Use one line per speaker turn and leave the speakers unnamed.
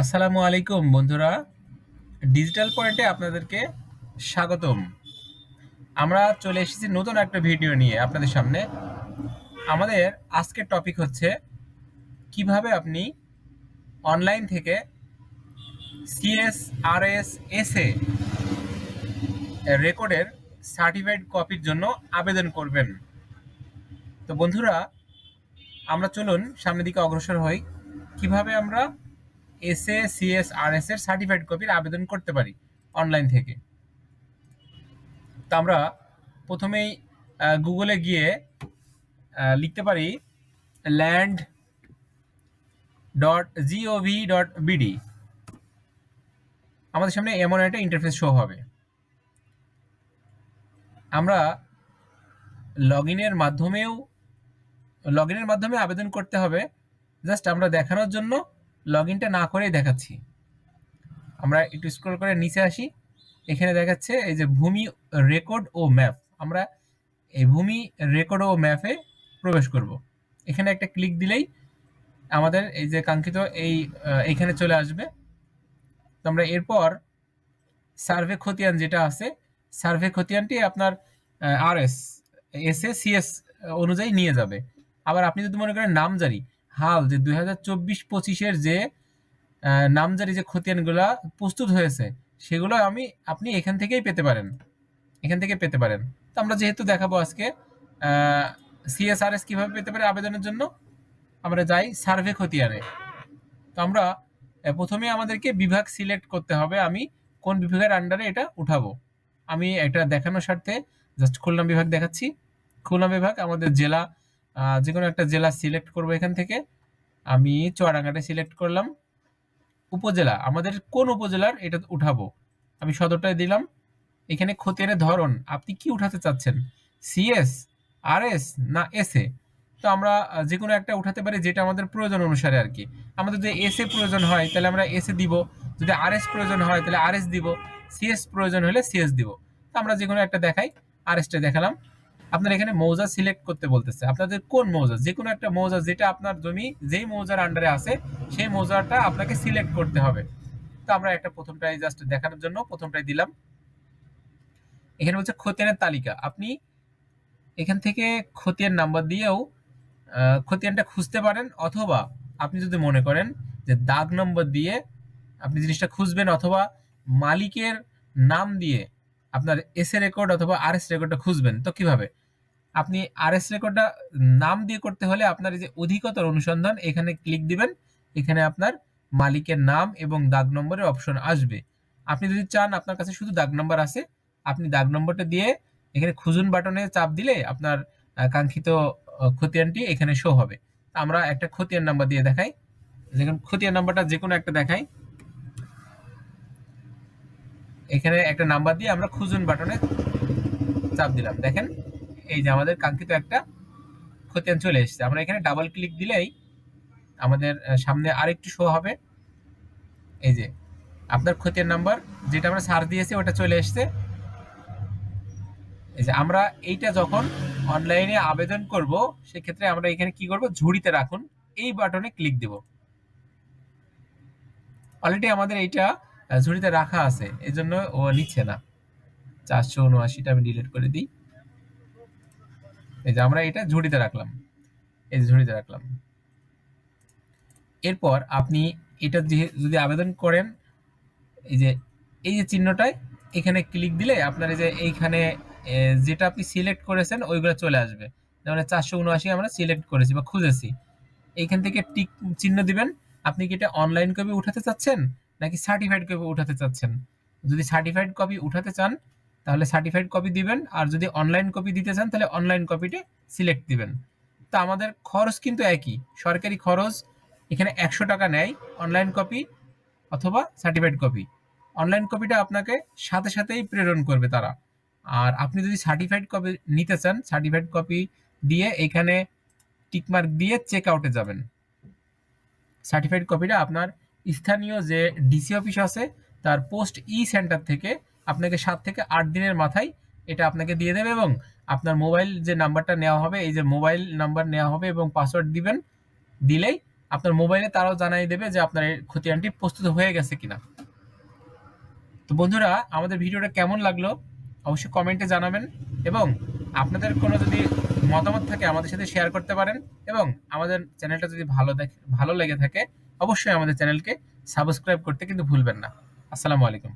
আসসালামু আলাইকুম, বন্ধুরা। ডিজিটাল পয়েন্টে আপনাদেরকে স্বাগতম। আমরা চলে এসেছি নতুন একটা ভিডিও নিয়ে আপনাদের সামনে। আমাদের আজকের টপিক হচ্ছে, কীভাবে আপনি অনলাইন থেকে সিএস আর এস এসএ রেকর্ডের সার্টিফাইড কপির জন্য আবেদন করবেন। তো বন্ধুরা, আমরা চলুন সামনের দিকে অগ্রসর হই। কীভাবে আমরা এসএ সিএস আর এস এর সার্টিফাইড কপির আবেদন করতে পারি অনলাইন থেকে। তো আমরা প্রথমেই গুগলে গিয়ে লিখতে পারি land dot G O V dot BD আমাদের সামনে এমন একটা ইন্টারফেস শো হবে। আমরা লগ ইনের মাধ্যমেও লগ ইনের মাধ্যমে আবেদন করতে হবে। জাস্ট আমরা দেখানোর জন্য লগ ইনটা না করেই দেখাচ্ছি। আমরা একটু স্ক্রল করে নিচে আসি। এখানে দেখাচ্ছে এই যে ভূমি রেকর্ড ও ম্যাপ আমরা এই ভূমি রেকর্ড ও ম্যাপে প্রবেশ করব। এখানে একটা ক্লিক দিলেই আমাদের এই যে কাঙ্ক্ষিত এই আহ, এইখানে চলে আসবে। তো আমরা এরপর সার্ভে খতিয়ান যেটা আছে সার্ভে খতিয়ানটি আপনার R S S A CS অনুযায়ী নিয়ে যাবে। আবার আপনি যদি মনে করেন নামজারি হাল যে দুই হাজার চব্বিশ পঁচিশের যে নামজারি যে খতিয়ানগুলা প্রস্তুত হয়েছে, সেগুলো আমি, আপনি এখান থেকেই পেতে পারেন। এখান থেকে পেতে পারেন। তো আমরা যেহেতু দেখাবো আজকে সিএসআরএস কীভাবে পেতে পারে আবেদনের জন্য, আমরা যাই সার্ভে খতিয়ানে। তো আমরা প্রথমে আমাদেরকে বিভাগ সিলেক্ট করতে হবে, আমি কোন বিভাগের আন্ডারে এটা উঠাবো। আমি এটা দেখানোর স্বার্থে জাস্ট খুলনা বিভাগ দেখাচ্ছি। খুলনা বিভাগ আমাদের জেলা যে কোনো একটা জেলা সিলেক্ট করব এখান থেকে। আমি চুয়াডাঙ্গাটা সিলেক্ট করলাম। উপজেলা, আমাদের কোন উপজেলার এটা উঠাবো। আমি সদরটায় দিলাম। এখানে খতিয়ানের ধরন, আপনি কি উঠাতে চাচ্ছেন? সিএস আর এস না এস এ তো আমরা যে কোনো একটা উঠাতে পারি যেটা আমাদের প্রয়োজন অনুসারে আর কি। আমাদের যদি এস এ প্রয়োজন হয়, তাহলে আমরা এসএ দিব। যদি আর এস প্রয়োজন হয়, তাহলে আর এস দিব। সিএস প্রয়োজন হলে সিএস দিব। তো আমরা যে কোনো একটা দেখাই। আর এসটা দেখালাম। আপনার এখানে মৌজা সিলেক্ট করতে বলতেছে। আপনাদের কোন মৌজা? যে কোনো একটা মৌজা, যেটা আপনার জমি, যেই মৌজার আন্ডারে আছে, সেই মৌজাটা আপনাকে সিলেক্ট করতে হবে। তো আমরা একটা প্রথমটাই জাস্ট দেখানোর জন্য প্রথমটাই দিলাম। এখানে হচ্ছে খতিয়ানের তালিকা। আপনি এখান থেকে খতিয়ান নাম্বার দিয়েও খতিয়ানটা খুঁজতে পারেন, অথবা আপনি যদি মনে করেন যে দাগ নম্বর দিয়ে আপনি জিনিসটা খুঁজবেন, অথবা মালিকের নাম দিয়ে আপনার এস এ রেকর্ড অথবা আর এস রেকর্ডটা খুঁজবেন, তো কীভাবে? আপনি আর এস রেকর্ডটা নাম দিয়ে করতে হলে আপনার যে অধিকতর অনুসন্ধান, এখানে ক্লিক দিবেন, এখানে আপনার মালিকের নাম এবং দাগ নম্বরের অপশন আসবে। আপনি যদি চান আপনার কাছে শুধু দাগ নম্বর আছে, আপনি দাগ নম্বরটা দিয়ে এখানে খুঁজুন বাটনে চাপ দিলে আপনার কাঙ্ক্ষিত খতিয়ানটি এখানে শো হবে। আমরা একটা খতিয়ান নাম্বার দিয়ে দেখাই। যেখানে খতিয়ান নাম্বারটা যে কোনো একটা দেখাই। এখানে একটা নাম্বার দিয়ে আমরা খুঁজুন বাটনে চাপ দিলাম। দেখেন এই যে আমাদের কাঙ্ক্ষিত একটা খতিয়ান চলে এসেছে। আমরা এখানে ডাবল ক্লিক দিলেই আমাদের সামনে আরেকটু শো হবে। এই যে আপনার খতিয়ান নাম্বার যেটা আমরা সার দিয়েছি, ওটা চলে এসেছে। এই যে আমরা এইটা যখন অনলাইনে আবেদন করব, সেক্ষেত্রে আমরা এখানে কি করব? ঝুড়িতে রাখুন। এই বাটনে ক্লিক দেব। অলরেডি আমাদের এইটা ঝুড়িতে রাখা আছে। এই জন্য ও নিচ্ছে না। চারশো উনআশিটা আমি ডিলিট করে দিই। এই যে আমরা এটা ঝুড়িতে রাখলাম। এই যে ঝুড়িতে রাখলাম। এরপর আপনি এটা যদি আবেদন করেন, এই যে এই যে চিহ্নটায় এখানে ক্লিক দিলে আপনার এই যে এইখানে যেটা আপনি সিলেক্ট করেছেন, ওইগুলো চলে আসবে। যেমন চারশো উনআশি আমরা সিলেক্ট করেছি বা খুঁজেছি। এইখান থেকে টিক চিহ্ন দিবেন। আপনি কি এটা অনলাইন কপি উঠাতে চাচ্ছেন, নাকি সার্টিফাইড কপি উঠাতে চাচ্ছেন? যদি সার্টিফাইড কপি উঠাতে চান তাহলে সার্টিফাইড কপি দিবেন, আর যদি অনলাইন কপি দিতে চান, তাহলে অনলাইন কপিটি সিলেক্ট দিবেন। তো আমাদের খরচ কিন্তু একই। সরকারি খরচ এখানে একশো টাকা নেয় অনলাইন কপি অথবা সার্টিফাইড কপি অনলাইন কপিটা আপনাকে সাথে সাথেই প্রেরণ করবে তারা। আর আপনি যদি সার্টিফাইড কপি নিতে চান সার্টিফাইড কপি দিয়ে এখানে টিকমার্ক দিয়ে চেক আউটে যাবেন। সার্টিফাইড কপিটা আপনার স্থানীয় যে ডিসি অফিস আছে, তার পোস্ট ই সেন্টার থেকে আপনাকে সাত থেকে আট দিনের মাথায় এটা আপনাকে দিয়ে দেবে এবং আপনার মোবাইল যে নাম্বারটা নেওয়া হবে, এই যে মোবাইল নাম্বার নেওয়া হবে এবং পাসওয়ার্ড দিবেন, দিলেই আপনার মোবাইলে তারাও জানাই দেবে যে আপনার খতিয়ানটি প্রস্তুত হয়ে গেছে কিনা। তো বন্ধুরা, আমাদের ভিডিওটা কেমন লাগল অবশ্যই কমেন্টে জানাবেন এবং আপনাদের কোনো যদি মতামত থাকে আমাদের সাথে শেয়ার করতে পারেন এবং আমাদের চ্যানেলটা যদি ভালো দেখে, ভালো লেগে থাকে, অবশ্যই আমাদের চ্যানেলকে সাবস্ক্রাইব করতে কিন্তু ভুলবেন না। আসসালামু আলাইকুম।